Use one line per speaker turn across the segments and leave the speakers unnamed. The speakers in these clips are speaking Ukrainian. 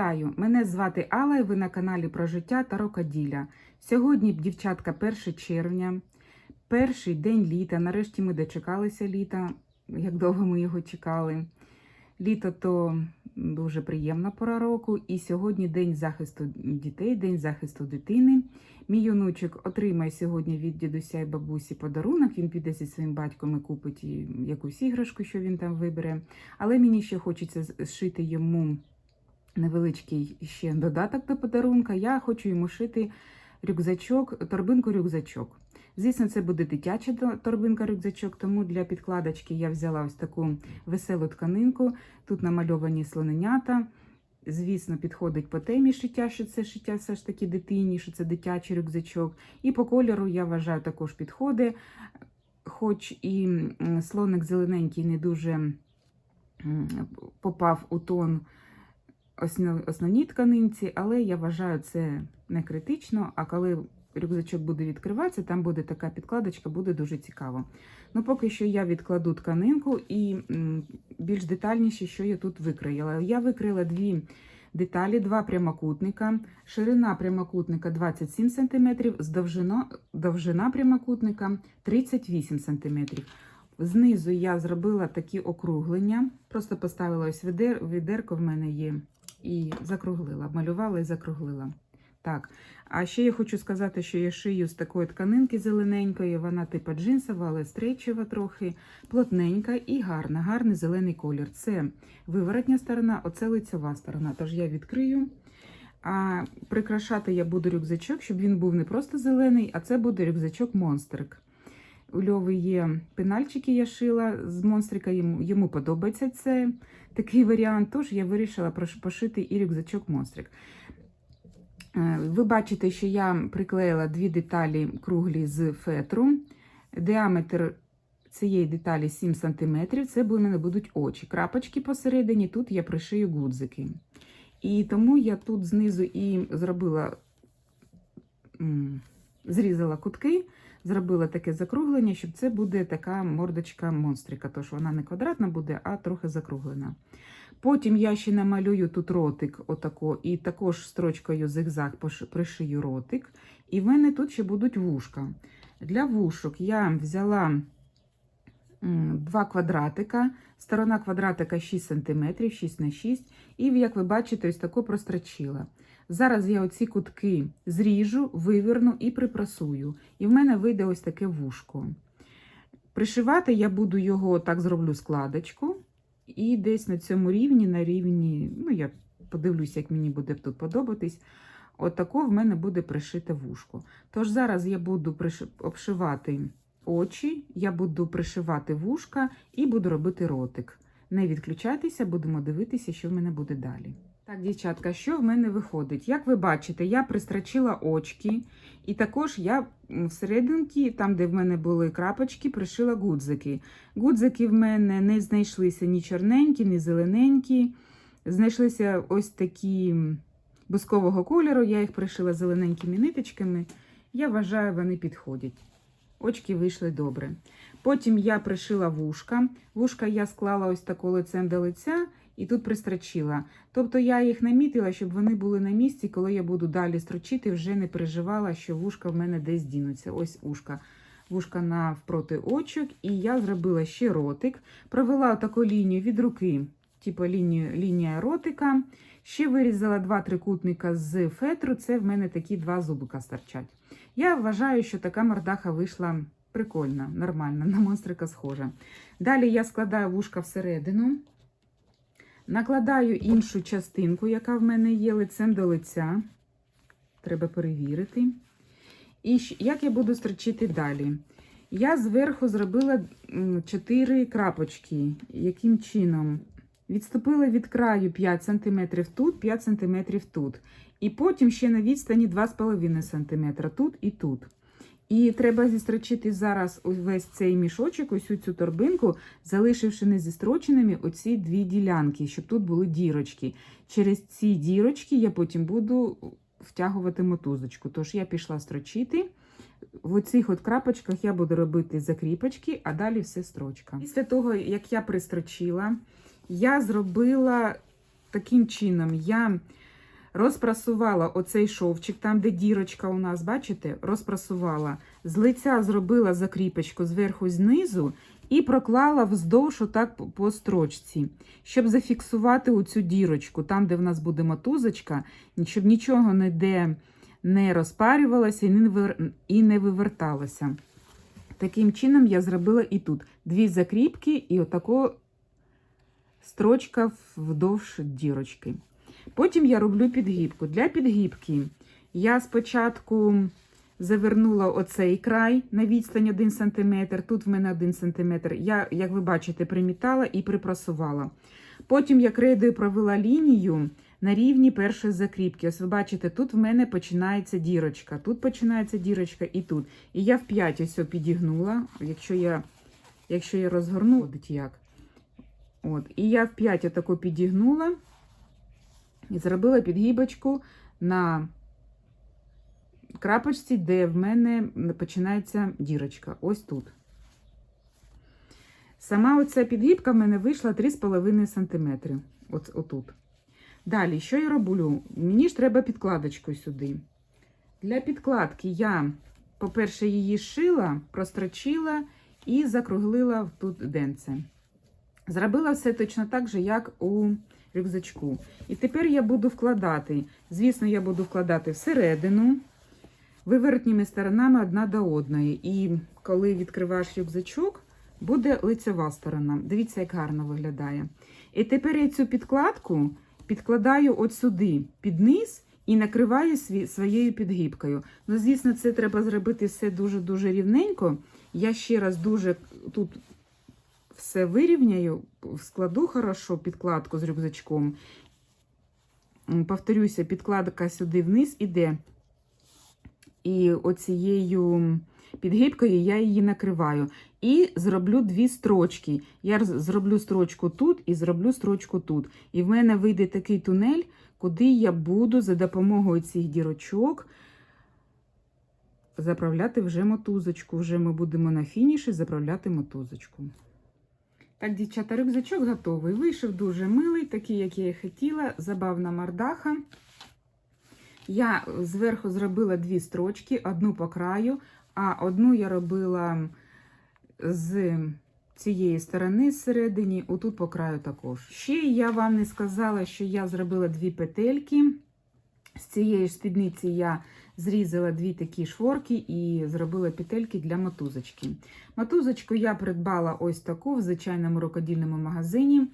Вітаю! Мене звати Алла і ви на каналі про життя та рокоділля. Сьогодні, дівчатка, 1 червня, перший день літа. Нарешті ми дочекалися літа, як довго ми його чекали. Літо то дуже приємна пора року, і сьогодні день захисту дітей, день захисту дитини. Мій онучок отримає сьогодні від дідуся і бабусі подарунок. Він піде зі своїм батьком і купить якусь іграшку, що він там вибере. Але мені ще хочеться зшити йому невеличкий ще додаток до подарунка. Я хочу йому шити рюкзачок, торбинку-рюкзачок. Звісно, це буде дитяча торбинка-рюкзачок, тому для підкладочки я взяла ось таку веселу тканинку. Тут намальовані слоненята. Звісно, підходить по темі шиття, що це шиття все ж таки дитині, що це дитячий рюкзачок. І по кольору, я вважаю, також підходить. Хоч і слоник зелененький не дуже попав у тон основній тканинці, але я вважаю це не критично. А коли рюкзачок буде відкриватися, там буде така підкладочка, буде дуже цікаво. Ну, поки що я відкладу тканинку і більш детальніше, що я тут викроїла. Я викрила дві деталі, два прямокутника, ширина прямокутника 27 см, довжина, довжина прямокутника 38 см. Знизу я зробила такі округлення, просто поставила ось відер, відерко в мене є і закруглила, малювала і закруглила. Так, а ще я хочу сказати, що я шию з такої тканинки зелененької, вона типу джинсова, але стрейчева трохи, плотненька і гарна, гарний зелений колір. Це виворотня сторона, оце лицьова сторона. Тож я відкрию. А прикрашати я буду рюкзачок, щоб він був не просто зелений, а це буде рюкзачок монстрик. У Льови є пенальчики, я шила з монстрика, йому, йому подобається це такий варіант. Тож я вирішила пошити і рюкзачок монстрик. Е, Ви бачите, що я приклеїла дві деталі круглі з фетру. Діаметр цієї деталі 7 см. Це у мене будуть очі. Крапочки посередині, тут я пришию гудзики. І тому я тут знизу і зробила, зрізала кутки, зробила таке закруглення, щоб це буде така мордочка монстрика. Тож вона не квадратна буде, а трохи закруглена. Потім я ще намалюю тут ротик, отако, і також строчкою зигзаг пришию ротик. І в мене тут ще будуть вушка. Для вушок я взяла два квадратика. Сторона квадратика 6 см, 6 на 6 І, як ви бачите, ось тако прострочила. Зараз я оці кутки зріжу, виверну і припрасую. І в мене вийде ось таке вушко. Пришивати я буду його, так зроблю складочку. І десь на цьому рівні, на рівні, ну я подивлюся, як мені буде тут подобатись. Отако в мене буде пришите вушко. Тож зараз я буду приш- обшивати очі, я буду пришивати вушка і буду робити ротик. Не відключайтеся, будемо дивитися, що в мене буде далі. Так, дівчатка, що в мене виходить? Як ви бачите, я пристрочила очки, і також я всерединки, там, де в мене були крапочки, пришила гудзики. Гудзики в мене не знайшлися ні чорненькі, ні зелененькі. Знайшлися ось такі бускового кольору, я їх пришила зелененькими ниточками. Я вважаю, вони підходять. Очки вийшли добре. Потім я пришила вушка. Вушка я склала ось тако лицем до лиця і тут пристрочила. Тобто я їх намітила, щоб вони були на місці, коли я буду далі строчити, вже не переживала, що вушка в мене десь дінуться. Ось ушка. Вушка навпроти очок, і я зробила ще ротик, провела таку лінію від руки, типу лінію, лінія ротика. Ще вирізала два трикутника з фетру. Це в мене такі два зубика стирчать. Я вважаю, що така мордаха вийшла прикольна, нормальна, на монстрика схожа. Далі я складаю вушка всередину, накладаю іншу частинку, яка в мене є лицем до лиця. Треба перевірити. І як я буду строчити далі? Я зверху зробила 4 крапочки. Яким чином? Відступила від краю 5 см тут, 5 см тут. І потім ще на відстані 2,5 см тут і тут. І треба зістрочити зараз весь цей мішочок, ось цю торбинку, залишивши не зістроченими оці дві ділянки, щоб тут були дірочки. Через ці дірочки я потім буду втягувати мотузочку. Тож я пішла строчити. В оцих от крапочках я буду робити закріпочки, а далі все строчка. Після того, як я пристрочила, я зробила таким чином: я розпрасувала оцей шовчик, там, де дірочка у нас, бачите, розпрасувала. З лиця зробила закріпочку зверху знизу і проклала вздовж отак по- строчці, щоб зафіксувати оцю дірочку, там, де в нас буде мотузочка, щоб нічого ніде не розпарювалося і не виверталося. Таким чином я зробила і тут дві закріпки і отако строчка вдовж дірочки. Потім я роблю підгибку. Для підгибки я спочатку завернула оцей край на відстань 1 см, тут в мене 1 см. Я, як ви бачите, примітала і припрасувала. Потім я крейдою провела лінію на рівні першої закріпки. Ось ви бачите, тут в мене починається дірочка, тут починається дірочка і тут. І я в 5 ось підігнула, якщо я, якщо я розгорну, як. От, і я в 5 отако підігнула і зробила підгибочку на крапочці, де в мене починається дірочка. Ось тут. Сама оця підгибка в мене вийшла 3,5 см. От, отут. Далі, що я роблю? Мені ж треба підкладочку сюди. Для підкладки я, по-перше, її шила, прострочила і закруглила тут денце. Зробила все точно так же, як у рюкзачку. І тепер я буду вкладати. Звісно, я буду вкладати всередину, вивертніми сторонами одна до одної. І коли відкриваєш рюкзачок, буде лицева сторона. Дивіться, як гарно виглядає. І тепер я цю підкладку підкладаю от сюди, під низ, і накриваю своєю підгибкою. Ну, звісно, це треба зробити все дуже-дуже рівненько. Я ще раз дуже тут все вирівняю, складу хорошо підкладку з рюкзачком. Повторюся, підкладка сюди вниз іде. І оцією підгибкою я її накриваю. І зроблю дві строчки. Я зроблю строчку тут і зроблю строчку тут. І в мене вийде такий тунель, куди я буду за допомогою цих дірочок заправляти вже мотузочку. Вже ми будемо на фініші заправляти мотузочку. Так, дівчата, рюкзачок готовий. Вийшов дуже милий, такий, як я і хотіла. Забавна мордаха. Я зверху зробила дві строчки, одну по краю, а одну я робила з цієї сторони зсередині, отут по краю також. Ще я вам не сказала, що я зробила дві петельки. З цієї ж спідниці я зрізала дві такі шворки і зробила петельки для мотузочки. Мотузочку я придбала ось таку в звичайному рукодільному магазині.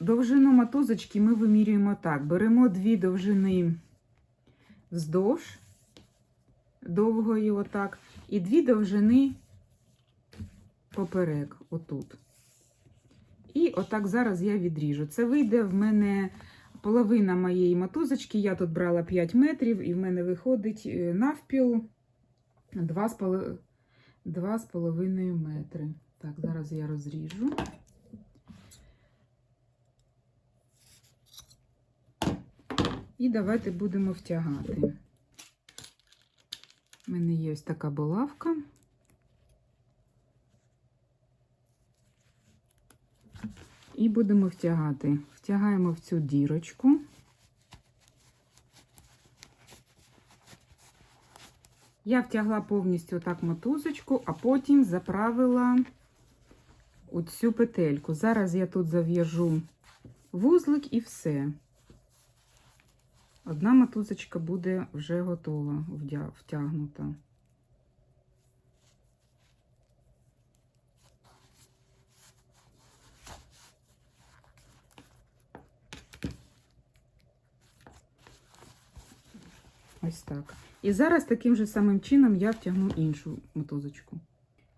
Довжину мотузочки ми вимірюємо так: беремо дві довжини вздовж довгої, отак, і дві довжини поперек, отут. І отак зараз я відріжу. Це вийде в мене половина моєї мотузочки. Я тут брала 5 метрів, і в мене виходить е, навпіл 2,5 метри. Так, зараз я розріжу. І давайте будемо втягати. У мене є ось така булавка. І будемо втягати. Втягаємо в цю дірочку. Я втягла повністю так мотузочку, а потім заправила оцю петельку. Зараз я тут зав'яжу вузлик і все. Одна мотузочка буде вже готова, втягнута. Ось так. І зараз таким же самим чином я втягну іншу мотузочку.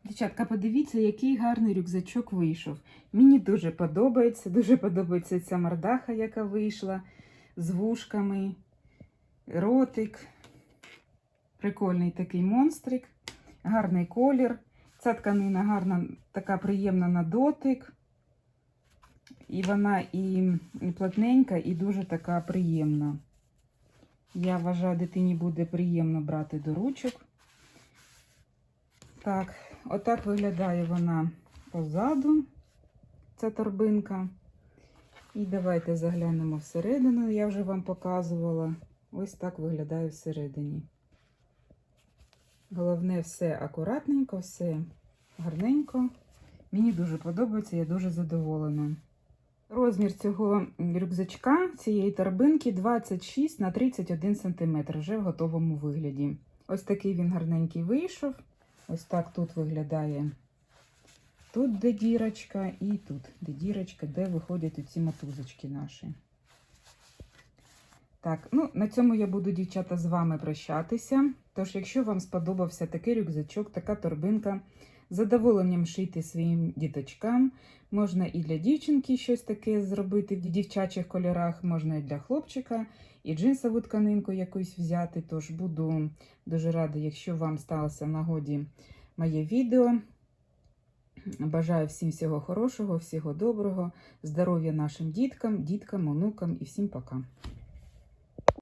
Дівчатка, подивіться, який гарний рюкзачок вийшов. Мені дуже подобається, дуже подобається ця мордаха, яка вийшла з вушками, ротик. Прикольний такий монстрик, гарний колір. Ця тканина гарна, така приємна на дотик. І вона і плотненька, і дуже така приємна. Я вважаю, дитині буде приємно брати до ручок. Так, отак виглядає вона позаду, ця торбинка. І давайте заглянемо всередину, я вже вам показувала. Ось так виглядає всередині. Головне, все акуратненько, все гарненько. Мені дуже подобається, я дуже задоволена. Розмір цього рюкзачка, цієї торбинки 26 на 31 см вже в готовому вигляді. Ось такий він гарненький вийшов. Ось так тут виглядає. Тут де дірочка, і тут де дірочка, де виходять ці мотузочки наші. Так, ну на цьому я буду, дівчата, з вами прощатися. Тож, якщо вам сподобався такий рюкзачок, така торбинка, задоволенням шийте своїм діточкам. Можна і для дівчинки щось таке зробити в дівчачих кольорах, можна і для хлопчика, і джинсову тканинку якусь взяти. Тож буду дуже рада, якщо вам сталося в нагоді моє відео. Бажаю всім всього хорошого, всього доброго, здоров'я нашим діткам, діткам, онукам і всім пока.